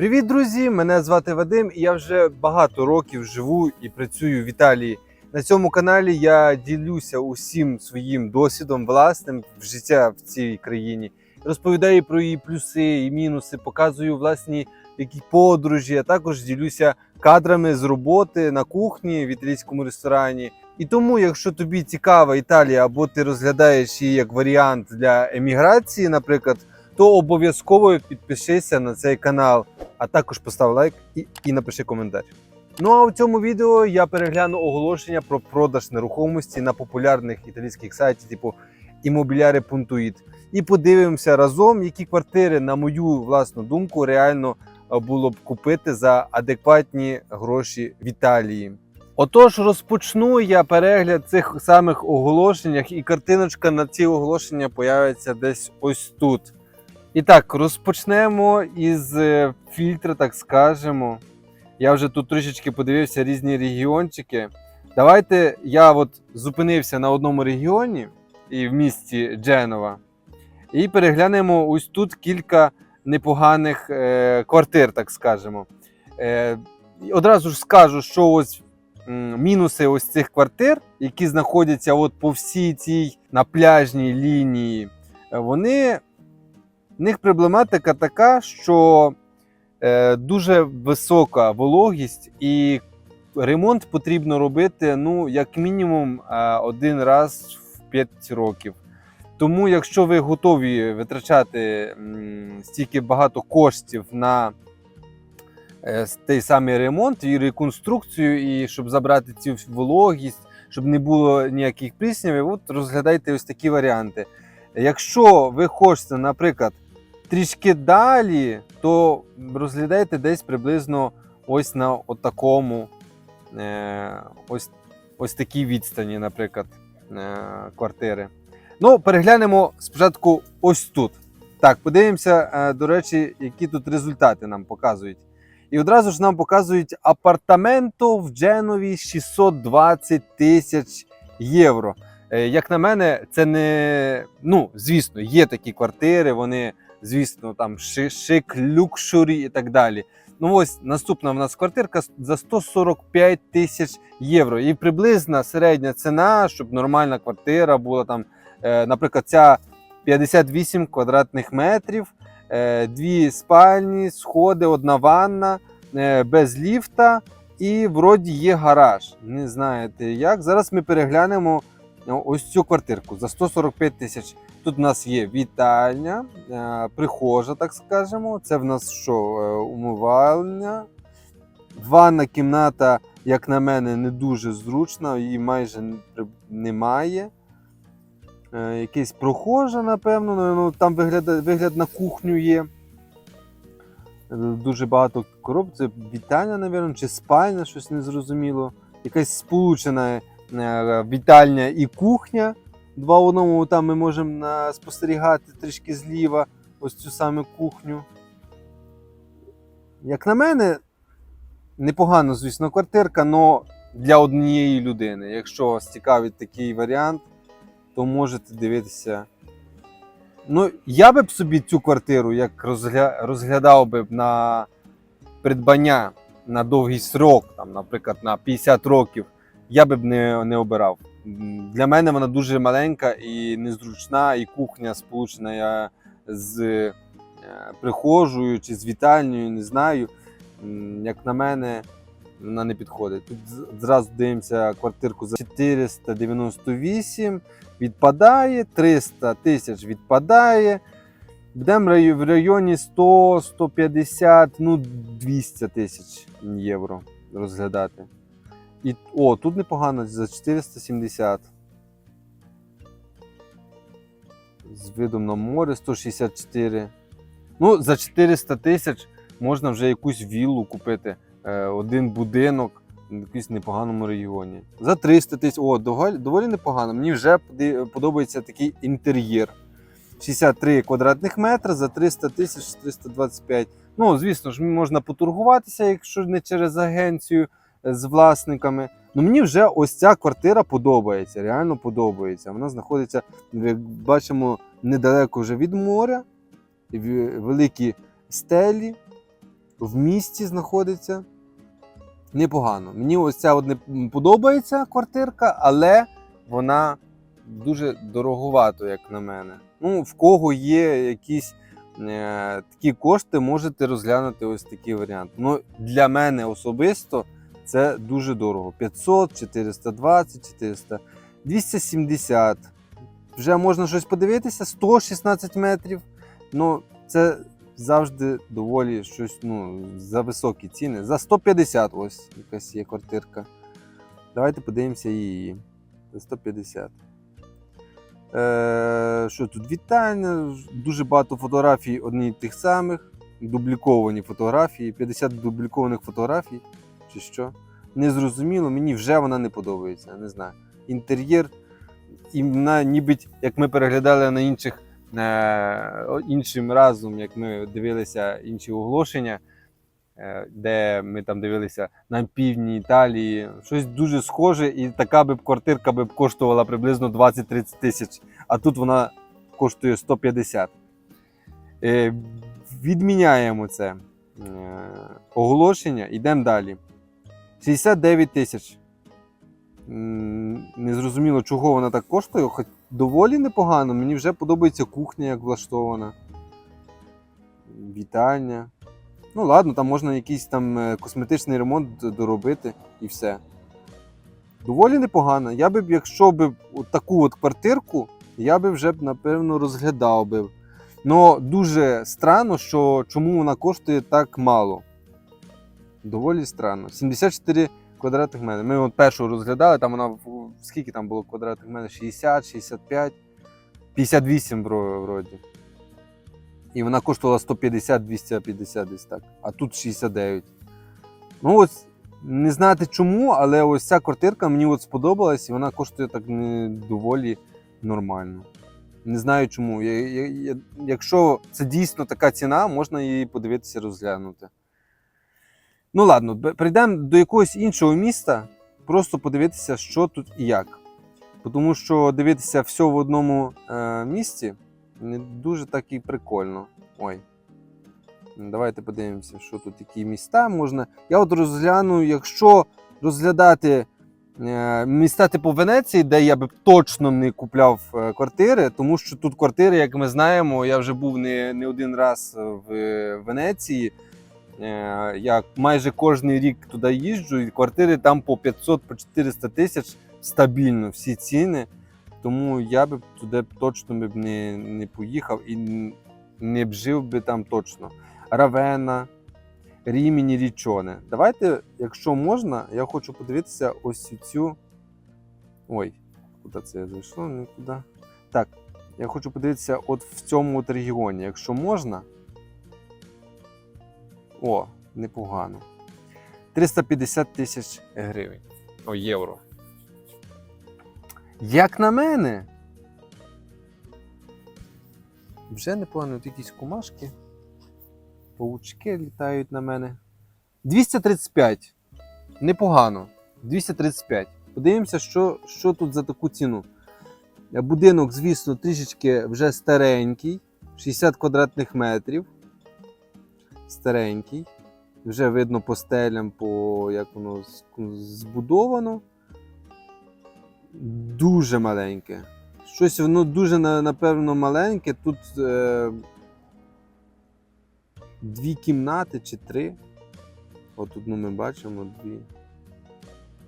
Привіт, друзі! Мене звати Вадим, і я вже багато років живу і працюю в Італії. На цьому каналі я ділюся усім своїм досвідом власним в життя в цій країні. Розповідаю про її плюси і мінуси, показую власні які подорожі. а також ділюся кадрами з роботи на кухні в італійському ресторані. І тому, якщо тобі цікава Італія, або ти розглядаєш її як варіант для еміграції, наприклад, то обов'язково підпишися на цей канал, а також постав лайк і, і напиши коментар. Ну а у цьому відео я перегляну оголошення про продаж нерухомості на популярних італійських сайтах, типу Immobiliare.it. І подивимося разом, які квартири, на мою власну думку, реально е, було б купити за адекватні гроші в Італії. Отож, розпочну я перегляд цих самих оголошеннях, і картиночка на ці оголошення появиться десь ось тут. І так, розпочнемо із е, фільтра, так скажемо. Я вже тут трішечки подивився різні регіончики. Давайте я от зупинився на одному регіоні і в місті Дженова. І переглянемо ось тут кілька непоганих е, квартир, так скажемо. Е, одразу ж скажу, що ось мінуси ось цих квартир, які знаходяться от по всій цій напляжній лінії, е, вони в них проблематика така, що е, дуже висока вологість, і ремонт потрібно робити ну, як мінімум е, один раз в 5 років. Тому, якщо ви готові витрачати стільки багато коштів на е, той самий ремонт і реконструкцію, і щоб забрати цю вологість, щоб не було ніяких пліснявів, от розглядайте ось такі варіанти. Якщо ви хочете, наприклад, трішки далі, то розглядайте десь приблизно ось на такому, е, ось, ось такій відстані, наприклад, е, квартири. Ну, переглянемо спочатку ось тут. Так, подивимося, е, до речі, які тут результати нам показують. І одразу ж нам показують апартаменто в Дженові 620 тисяч євро. Як на мене, це не. Ну, звісно, є такі квартири, вони, звісно, там шик, люкшурі і так далі. Ну ось наступна в нас квартирка за 145 тисяч євро. І приблизна середня ціна, щоб нормальна квартира була там, е, наприклад, ця 58 квадратних метрів, е, дві спальні, сходи, одна ванна, е, без ліфта. І вроді є гараж. Не знаєте як. Зараз ми переглянемо ось цю квартирку за 145 тисяч. Тут в нас є вітальня, е, прихожа, так скажемо. Це в нас що? е, Умивальня. Ванна кімната, як на мене, не дуже зручна, її майже немає. Е, Якийсь прохожа, напевно. ну, Ну, там вигляд, вигляд на кухню є. Дуже багато коробок. Це вітальня, напевно, чи спальня, щось незрозуміло. Якась сполучена вітальня і кухня. Два одному там ми можемо спостерігати трішки зліва ось цю саме кухню. Як на мене, непогано, звісно, квартирка, але для однієї людини. Якщо вас цікавить такий варіант, то можете дивитися. Ну, я би б собі цю квартиру як розгля... розглядав би на придбання на довгий срок, там, наприклад, на 50 років, я би б не, не обирав. Для мене вона дуже маленька і незручна, і кухня сполучена я з е, прихожою чи з вітальнею, не знаю. Як на мене, вона не підходить. Тут зразу дивимося квартирку за 498, відпадає, 300 тисяч відпадає. Будемо в районі 100, 150, ну 200 тисяч євро розглядати. І, о, тут непогано за 470. З видом на море 164. Ну, за 400 тисяч можна вже якусь віллу купити. Е, один будинок в якомусь непоганому регіоні. За 300 тисяч. О, доволі, доволі непогано. Мені вже подобається такий інтер'єр. 63 квадратних метри за 300 тисяч 325. Ну, звісно ж, можна поторгуватися, якщо не через агенцію з власниками. Ну мені вже ось ця квартира подобається, реально подобається. Вона знаходиться, як бачимо, недалеко вже від моря, в- великі стелі, в місті знаходиться. Непогано. Мені ось ця от не подобається квартирка, але вона дуже дороговато, як на мене. Ну, в кого є якісь е, такі кошти, можете розглянути ось такий варіант. Ну, для мене особисто це дуже дорого. 500, 420, 400, 270. Вже можна щось подивитися, 116 метрів. Ну, це завжди доволі щось ну, за високі ціни. За 150 ось якась є квартирка. Давайте подивимося її. За 150. Е, що тут? Вітання. Дуже багато фотографій одні тих самих. Дубліковані фотографії. 50 дублікованих фотографій. Чи що? Незрозуміло, мені вже вона не подобається. Не знаю. Інтер'єр. І вона ніби як ми переглядали на інших е, іншим разом, як ми дивилися інші оголошення, е, де ми там дивилися на півдні Італії, щось дуже схоже, і така би квартирка би коштувала приблизно 20-30 тисяч, а тут вона коштує 150. Е, відміняємо це е, оголошення, йдемо далі. 69 тисяч. М, Не зрозуміло, чого вона так коштує, хоч доволі непогано. Мені вже подобається кухня, як влаштована. Вітальня. Ну, ладно, там можна якийсь там е, косметичний ремонт доробити і все. Доволі непогано. Я б, якщо б таку от квартирку, я би вже напевно, розглядав би. Ну, дуже странно, що чому вона коштує так мало. Доволі странно. 74 квадратних метрів. Ми от першу розглядали, там вона скільки там було квадратних метрів? 60, 65, 58 вро- вроді. І вона коштувала 150-250 десь так. А тут 69. Ну ось не знати чому, але ось ця квартирка мені от сподобалась, і вона коштує так доволі нормально. Не знаю чому. Я, я, я, якщо це дійсно така ціна, можна її подивитися, розглянути. Ну ладно, прийдемо до якогось іншого міста, просто подивитися, що тут і як. Тому що дивитися все в одному е, місці не дуже так і прикольно. Ой. Давайте подивимося, що тут які міста можна. Я от розгляну, якщо розглядати е, міста типу Венеції, де я би точно не купляв е, квартири, тому що тут квартири, як ми знаємо, я вже був не, не один раз в е, Венеції. Е, Я майже кожен рік туди їжджу, і квартири там по 500 по 400 тисяч стабільно всі ціни. Тому я би туди точно б не, не поїхав і не б жив би там точно. Равена, Рімені, Річоне. Давайте, якщо можна, я хочу подивитися ось цю. Ой, куди це зайшло? Нікуди. Так, я хочу подивитися от в цьому от регіоні, якщо можна. О, непогано. 350 тисяч гривень. О, євро. Як на мене. Вже непогано, от якісь комашки. Паучки літають на мене. 235. Непогано. 235. Подивимося, що, що тут за таку ціну. Будинок, звісно, трішечки вже старенький. 60 квадратних метрів. Старенький. Вже видно по стелям, по як воно збудовано. Дуже маленьке. Щось воно дуже напевно маленьке. Тут е, дві кімнати чи три. От одну ми бачимо, дві.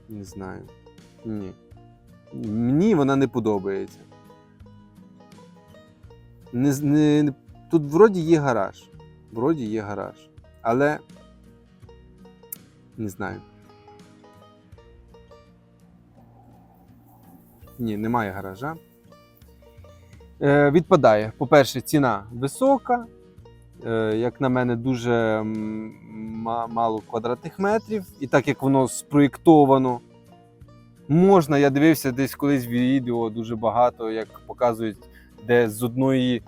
Не знаю. Ні. Мені вона не подобається. Не, не- тут вроді є гараж. Вроді є гараж. Але не знаю. Ні, немає гаража. Е, відпадає. По-перше, ціна висока. Е, як на мене, дуже мало квадратних метрів. І так як воно спроєктовано, можна, я дивився десь колись відео дуже багато, як показують, де з одної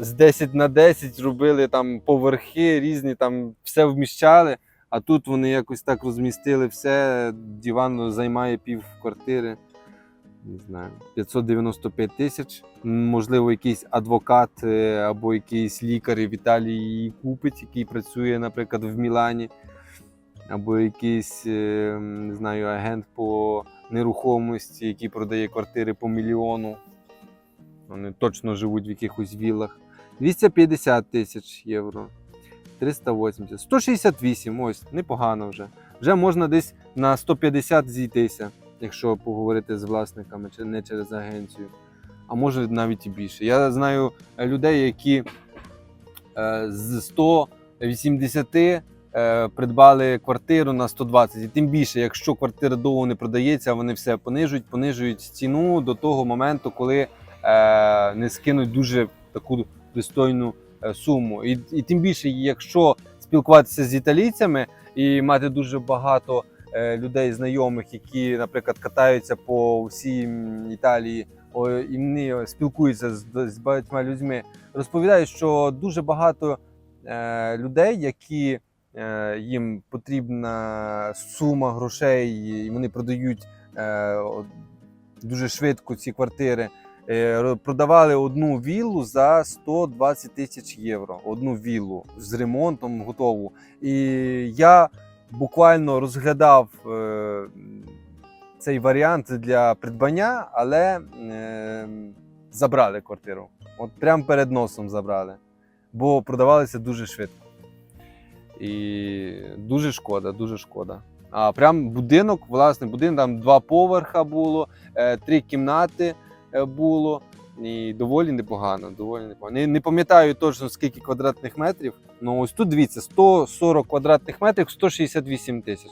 з 10 на 10 робили там поверхи різні, там все вміщали. А тут вони якось так розмістили все, диван займає пів квартири. не знаю, 595 тисяч. Можливо, якийсь адвокат е, або якийсь лікар в Італії її купить, який працює, наприклад, в Мілані, або якийсь е, не знаю, агент по нерухомості, який продає квартири по мільйону. Вони точно живуть в якихось віллах. 250 тисяч євро. 380, 168, ось, непогано вже. Вже можна десь на 150 зійтися, якщо поговорити з власниками, чи не через агенцію. А може навіть і більше. Я знаю е, людей, які е, з 180 е, придбали квартиру на 120. І тим більше, якщо квартира довго не продається, вони все понижують, понижують ціну до того моменту, коли не скинуть дуже таку пристойну е, суму. І, і тим більше, якщо спілкуватися з італійцями і мати дуже багато е, людей знайомих, які, наприклад, катаються по всій Італії, і вони спілкуються з, з багатьма людьми, розповідають, що дуже багато е, людей, які е, їм потрібна сума грошей, і вони продають е, дуже швидко ці квартири. Е, ро- Продавали одну віллу за 120 тисяч євро. Одну віллу з ремонтом готову. І я буквально розглядав е, цей варіант для придбання, але е, забрали квартиру. От прямо перед носом забрали. Бо продавалися дуже швидко. І дуже шкода, дуже шкода. А прям будинок, власне, будинок, там два поверха було, три кімнати було. І доволі непогано. Доволі непогано. Не, не пам'ятаю точно скільки квадратних метрів. Ну ось тут дивіться, 140 квадратних метрів, 168 тисяч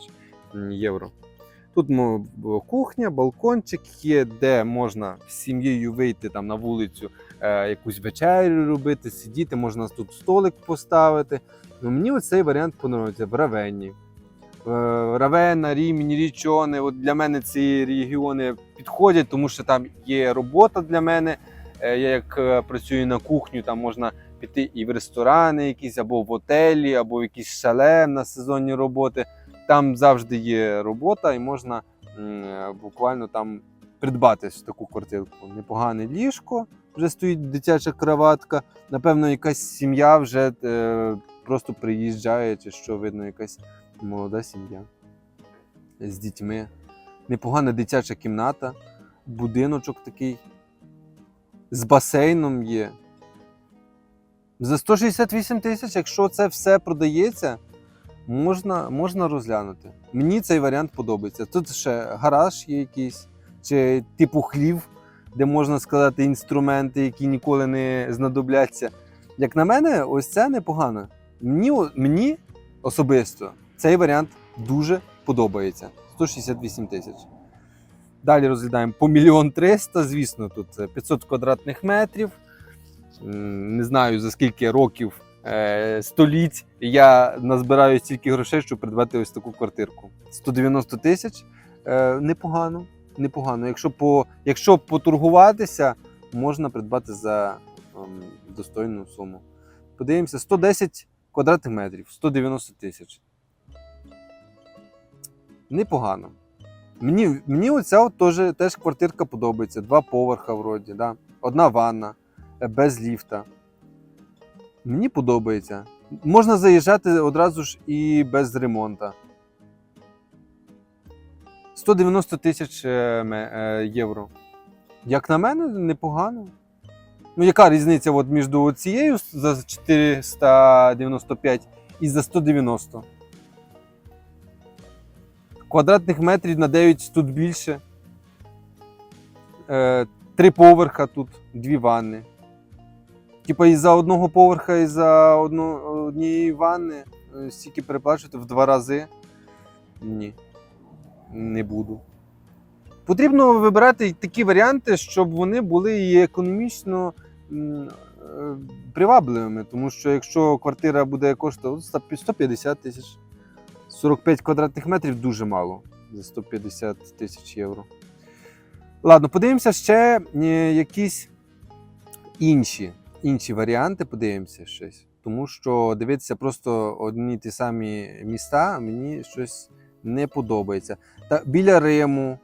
євро. Тут кухня, балкончик є, де можна з сім'єю вийти там на вулицю, е, якусь вечерю робити, сидіти, можна тут столик поставити. Ну, мені оцей варіант подобається в Равенні. Е, Равенна, Рімінь, Річони. От для мене ці регіони підходять, тому що там є робота для мене. Е, Я як е, працюю на кухню, там можна піти і в ресторани, якісь, або в готелі, або в якісь шале на сезонні роботи. Там завжди є робота, і можна буквально там придбати таку квартирку. Непогане ліжко, вже стоїть дитяча кроватка. Напевно, якась сім'я вже просто приїжджає, чи що видно, якась молода сім'я з дітьми. Непогана дитяча кімната, будиночок такий. З басейном є. За 168 тисяч, якщо це все продається, можна, можна розглянути. Мені цей варіант подобається. Тут ще гараж є якийсь, чи типу хлів, де можна складати інструменти, які ніколи не знадобляться. Як на мене, ось це непогано. Мені, мені особисто цей варіант дуже подобається. 168 тисяч. Далі розглядаємо по мільйон триста. Звісно, тут е, 500 квадратних метрів. Не знаю за скільки років, е, століть я назбираю стільки грошей, щоб придбати ось таку квартирку. 190 тисяч. Е, Непогано. Непогано. Якщо, по, якщо поторгуватися, можна придбати за ем, достойну суму. Подивимося, 110 квадратних метрів, 190 тисяч. Непогано. Мені, мені оця от теж, теж квартирка подобається. Два поверха вроді, да? одна ванна, е, без ліфта. Мені подобається. Можна заїжджати одразу ж і без ремонту. 190 тисяч е, е, євро. Як на мене, непогано. Ну, яка різниця от між цією за 495 і за 190? Квадратних метрів на 9 тут більше. Е, три поверха тут, дві ванни. Типа і за одного поверха, і за одну, однієї ванни е, стільки переплачувати в два рази. Ні. Не буду. Потрібно вибирати такі варіанти, щоб вони були і економічно е, привабливими. Тому що якщо квартира буде коштувати 150 тисяч, 45 квадратних метрів дуже мало за 150 тисяч євро. Ладно, подивимося ще е, якісь інші, інші варіанти, подивимося щось. Тому що дивитися просто одні ті самі міста мені щось не подобається. Та біля Риму,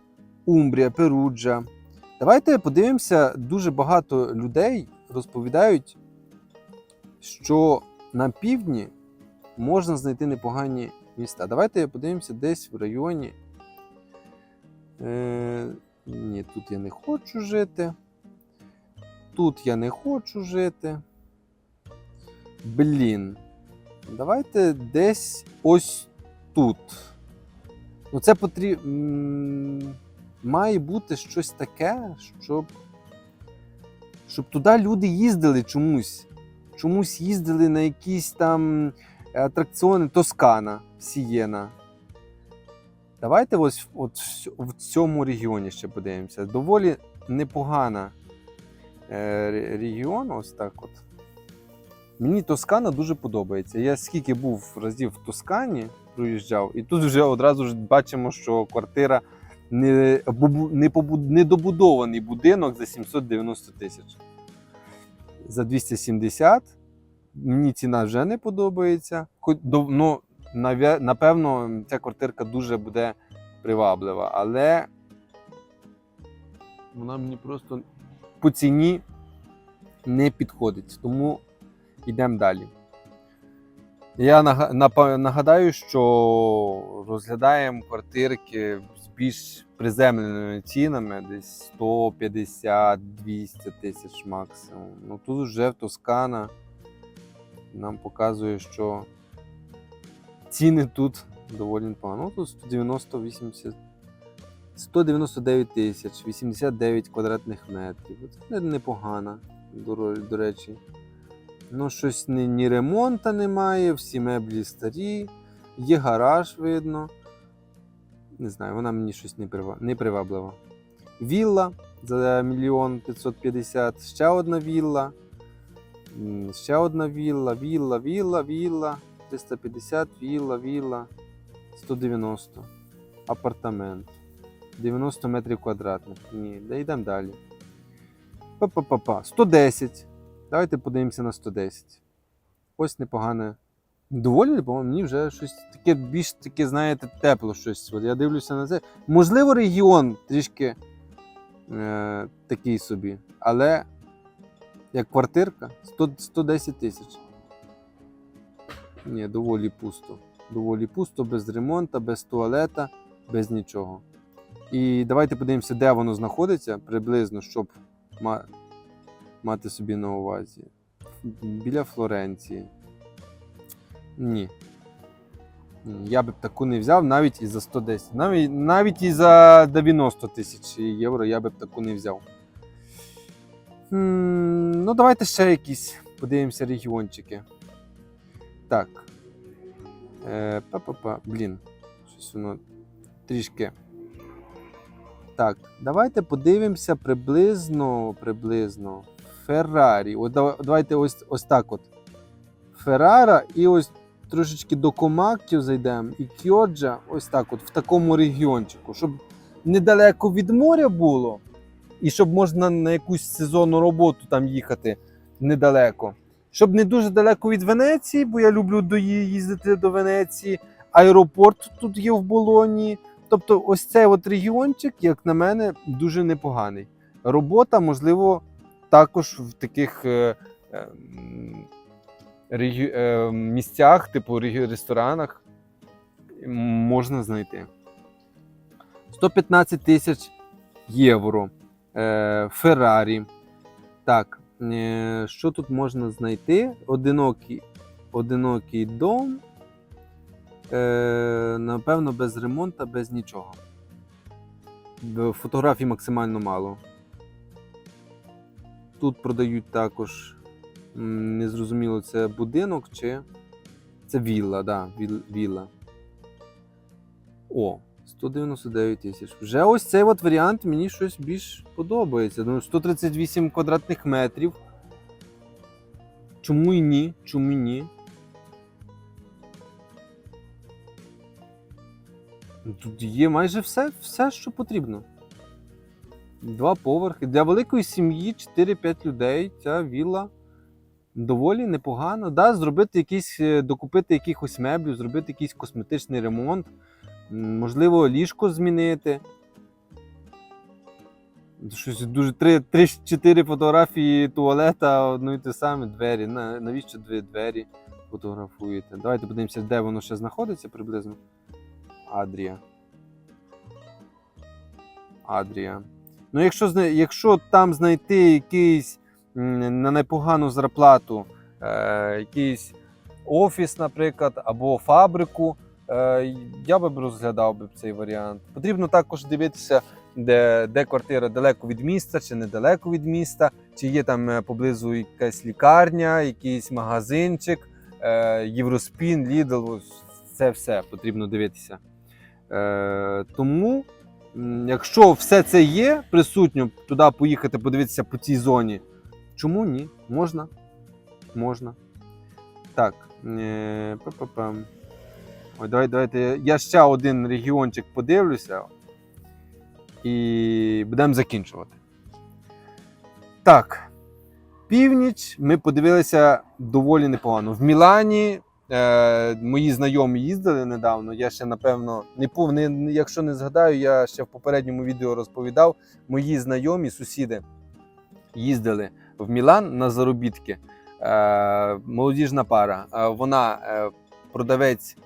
Умбрія, Перуджа, Давайте подивимося, дуже багато людей розповідають, що на півдні можна знайти непогані міста. Давайте подивимося десь в районі. Е, ні, тут я не хочу жити. Тут я не хочу жити. Блін. Давайте десь ось тут. Ну, це потрібно. Має бути щось таке, щоб. Щоб туди люди їздили чомусь. Чомусь їздили на якісь там атракціони Тоскана, Сієна. Давайте ось от в цьому регіоні ще подивимося. Доволі непогана е, регіон, ось так от. Мені Тоскана дуже подобається. Я скільки був разів в Тоскані, проїжджав, і тут вже одразу ж бачимо, що квартира не, не, недобудований будинок за 790 тисяч. За 270. Мені ціна вже не подобається. Ну, напевно, ця квартирка дуже буде приваблива, але вона мені просто по ціні не підходить. Тому йдемо далі. Я нагадаю, що розглядаємо квартирки з більш приземленими цінами, десь 150-200 тисяч максимум. Ну тут вже в Тоскана нам показує, що ціни тут доволі непогані. Ну тут 190 80 199 тисяч, 89 квадратних метрів. Це непогано, до, до речі. Ну, щось ні, ні ремонту немає, всі меблі старі, є гараж видно. Не знаю, вона мені щось не приваблива. Вілла за мільйон 550, ще одна вілла. Ще одна вілла, вілла, вілла, вілла, 350, вілла, вілла, 190. Апартамент. 90 метрів квадратних. Ні, да йдемо далі. Па-па-па-па. 110. Давайте подивимося на 110. Ось непогане. Доволі непогано. Мені вже щось таке більш таке, знаєте, тепло щось. От я дивлюся на це. Можливо, регіон трішки е, такий собі. Але як квартирка 100, 110 тисяч. Ні, доволі пусто. Доволі пусто, без ремонту, без туалета, без нічого. І давайте подивимося, де воно знаходиться приблизно, щоб ма- мати собі на увазі. Біля Флоренції. Ні. Я б таку не взяв навіть і за 110. Навіть, навіть і за 90 тисяч євро я б таку не взяв. Ну, давайте ще якісь подивимося регіончики. Так. Е, па-па-па. Блін. Щось воно трішки. Так, давайте подивимося приблизно, приблизно. Феррарі. Давайте ось, ось так от. Феррара і ось трошечки до Комактів зайдемо. І Кьоджа, ось так от, в такому регіончику, щоб недалеко від моря було, і щоб можна на якусь сезонну роботу там їхати недалеко. Щоб не дуже далеко від Венеції, бо я люблю до їздити до Венеції. Аеропорт тут є в Болоні. Тобто, ось цей от регіончик, як на мене, дуже непоганий. Робота, можливо, також в таких е, е, е, місцях, типу ресторанах, можна знайти. 115 тисяч євро. Е, Феррарі. Так, е, що тут можна знайти? Одинокий, одинокий дом. Е, напевно, без ремонту, без нічого. Фотографій максимально мало. Тут продають також. Незрозуміло, це будинок чи. Це вілла, да, віл- вілла. О, 199 тисяч. Вже ось цей от варіант мені щось більш подобається. Ну, 138 квадратних метрів. Чому і ні? Чому і ні? Ну, Тут є майже все, все, що потрібно. Два поверхи. Для великої сім'ї 4-5 людей. Ця вілла доволі непогана. Да, зробити якісь, е, докупити якихось меблів, зробити якийсь косметичний ремонт, можливо, ліжко змінити. Щось дуже три, три-чотири фотографії туалета, одно і те саме, двері. На, навіщо дві двері фотографуєте? Давайте подивимося, де воно ще знаходиться приблизно. Адрія. Адрія. Ну, якщо, якщо там знайти якийсь на непогану зарплату, е, якийсь офіс, наприклад, або фабрику, я би розглядав би цей варіант. Потрібно також дивитися, де, де квартира далеко від міста чи недалеко від міста, чи є там е, поблизу якась лікарня, якийсь магазинчик, е, Євроспін, Лідл, це все потрібно дивитися. Е, тому, якщо все це є присутньо, туди поїхати, подивитися по цій зоні, чому ні? Можна. Можна. Так. Е, па-па-пам. Ой, давай, давайте. я- ще один регіончик подивлюся. І будемо закінчувати. Так. Північ ми подивилися доволі непогано. В Мілані е, мої знайомі їздили недавно. Я ще, напевно, не пов... не, не- якщо не згадаю, я ще в попередньому відео розповідав. Мої знайомі, сусіди їздили в Мілан на заробітки. Е, молодіжна пара. Е, вона е, продавець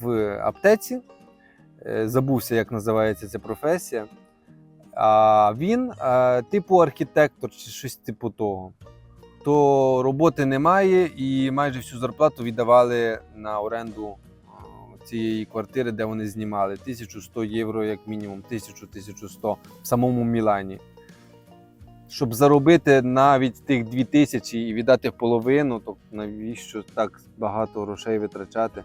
в аптеці. Е, забувся, як називається ця професія. А він, е, типу архітектор чи щось типу того. То роботи немає, і майже всю зарплату віддавали на оренду е, цієї квартири, де вони знімали. 1100 євро, як мінімум, 1000-1100 в самому Мілані. Щоб заробити навіть тих 2000 і віддати половину, то навіщо так багато грошей витрачати?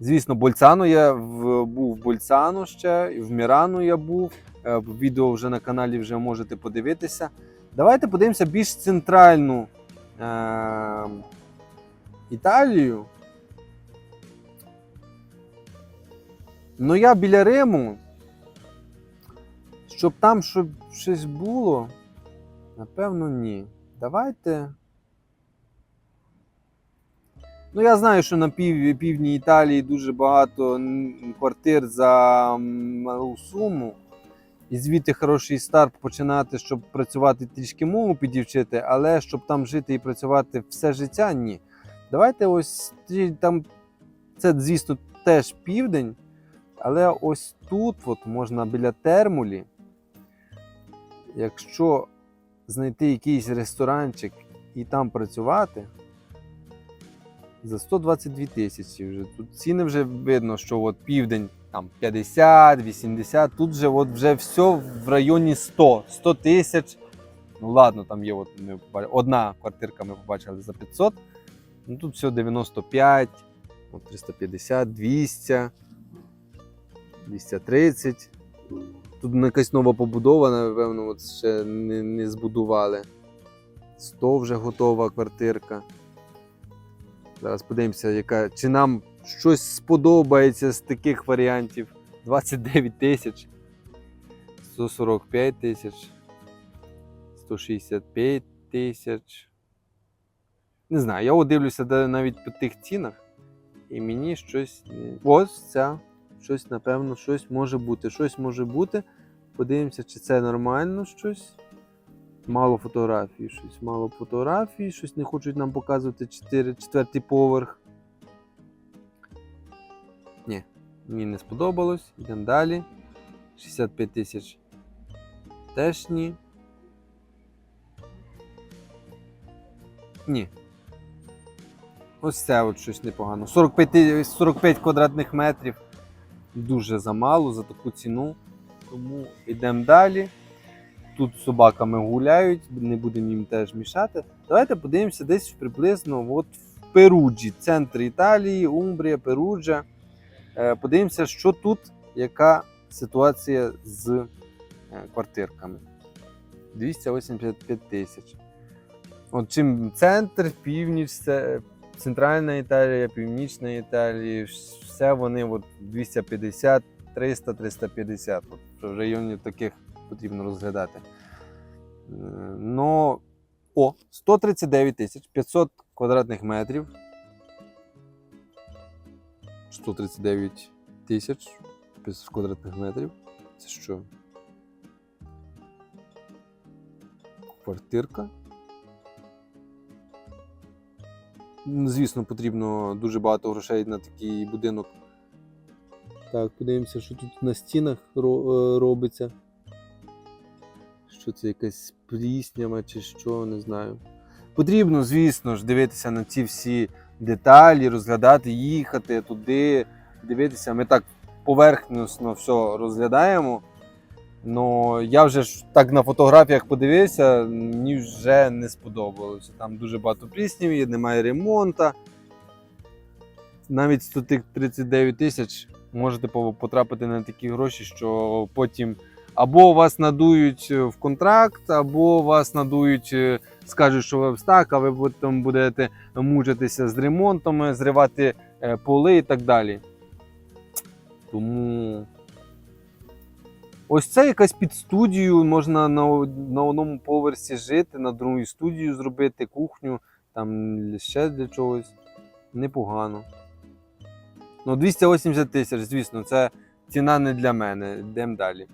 Звісно, Больцано я був в Больцано ще, в Мірану я був. Е, Відео вже на каналі вже можете подивитися. Давайте подивимося більш центральну е- Італію. Ну, я біля Риму. Щоб там щоб щось було, напевно, ні. Давайте. Ну, я знаю, що на пів, півдні Італії дуже багато квартир за малу суму. І звідти хороший старт починати, щоб працювати трішки мову підівчити, але щоб там жити і працювати все життя, ні. Давайте ось там, це, звісно, теж південь, але ось тут от можна біля термулі, якщо знайти якийсь ресторанчик і там працювати, за 122 тисячі вже. Тут ціни вже видно, що от південь там 50, 80, тут же от вже все в районі 100, 100 тисяч. Ну ладно, там є от ми одна квартирка ми побачили за 500. Ну тут все 95, от 350, 200, 230. Тут якась нова побудова, напевно, от ще не, не збудували. 100 вже готова квартирка. Зараз подивимося, яка, чи нам щось сподобається з таких варіантів. 29 тисяч, 145 тисяч, 165 тисяч. Не знаю, я дивлюся навіть по тих цінах, і мені щось. Ось ця. Щось, напевно, щось може бути. Щось може бути. Подивимося, чи це нормально щось. Мало фотографій, щось мало фотографій, щось не хочуть нам показувати 4, четвертий поверх. Ні, мені не сподобалось. Йдемо далі. 65 тисяч. Теж ні. Ні. Ось це от щось непогано. 45, 45 квадратних метрів. Дуже замало за таку ціну. Тому йдемо далі. Тут собаками гуляють, не будемо їм теж мішати. Давайте подивимося десь приблизно от в Перуджі, центр Італії, Умбрія, Перуджа. Е, Подивимося, що тут, яка ситуація з е, квартирками. 285 тисяч. От чим центр, північ, центральна Італія, північна Італія, все вони от 250, 300, 350. От в районі таких потрібно розглядати. Ну, о, 139 тисяч 500 квадратних метрів. 139 тисяч 500 квадратних метрів. Це що? квартирка. Звісно, потрібно дуже багато грошей на такий будинок. Так, подивимося, що тут на стінах е, робиться. Що це якась пліснява чи що, не знаю. Потрібно, звісно ж, дивитися на ці всі деталі, розглядати, їхати туди, дивитися. Ми так поверхносно все розглядаємо. Ну, я вже ж так на фотографіях подивився, мені вже не сподобалося. Там дуже багато пліснів, є, немає ремонту. Навіть 139 тисяч можете потрапити на такі гроші, що потім або вас надують в контракт, або вас надують, е, скажуть, що ви так, а ви потім будете мучитися з ремонтом, зривати е, поли і так далі. Тому ось це якась під студію, можна на, на одному поверсі жити, на другій студію зробити, кухню, там ще для чогось. Непогано. Ну, 280 тисяч, звісно, це ціна не для мене. Йдемо далі.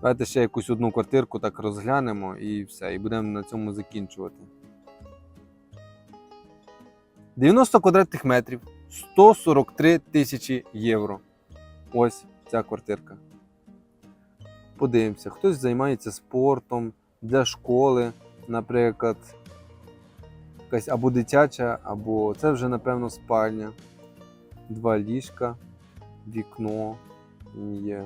Давайте ще якусь одну квартирку так розглянемо і все, і будемо на цьому закінчувати. 90 квадратних метрів, 143 тисячі євро. Ось ця квартирка. Подивимося, хтось займається спортом для школи, наприклад, якась або дитяча, або це вже, напевно, спальня. Два ліжка, вікно є.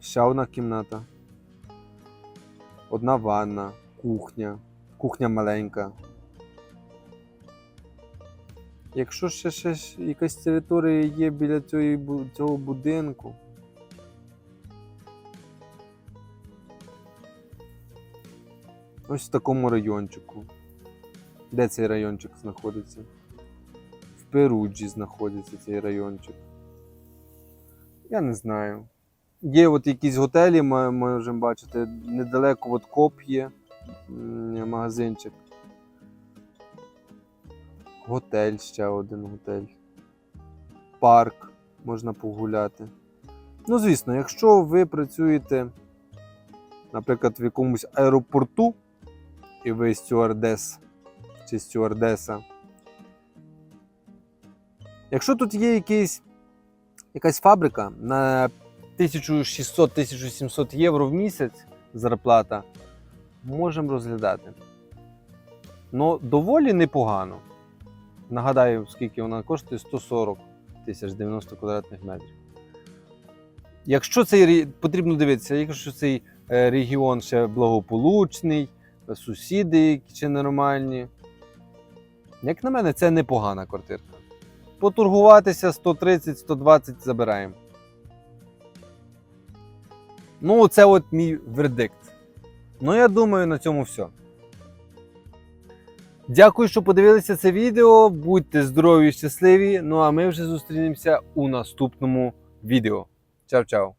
Ще одна кімната. Одна ванна, кухня. Кухня маленька. Якщо ще, ще якась територія є біля бу- цього будинку. Ось в такому райончику. Де цей райончик знаходиться? В Перуджі знаходиться цей райончик. Я не знаю. Є от якісь готелі, ми можемо бачити. Недалеко от коп є магазинчик. Готель, ще один готель. Парк можна погуляти. Ну, звісно, якщо ви працюєте, наприклад, в якомусь аеропорту, і ви стюардес чи стюардеса. Якщо тут є якийсь, якась фабрика на 1600-1700 євро в місяць зарплата, можемо розглядати. Ну, доволі непогано. Нагадаю, скільки вона коштує 140 тисяч 90 квадратних метрів. Якщо цей потрібно дивитися, якщо цей е, регіон ще благополучний, сусіди які нормальні. Як на мене, це непогана квартирка. Поторгуватися 130-120 забираємо. Ну, це от мій вердикт. Ну, я думаю, на цьому все. Дякую, що подивилися це відео. Будьте здорові і щасливі. Ну а ми вже зустрінемося у наступному відео. Чао-чао!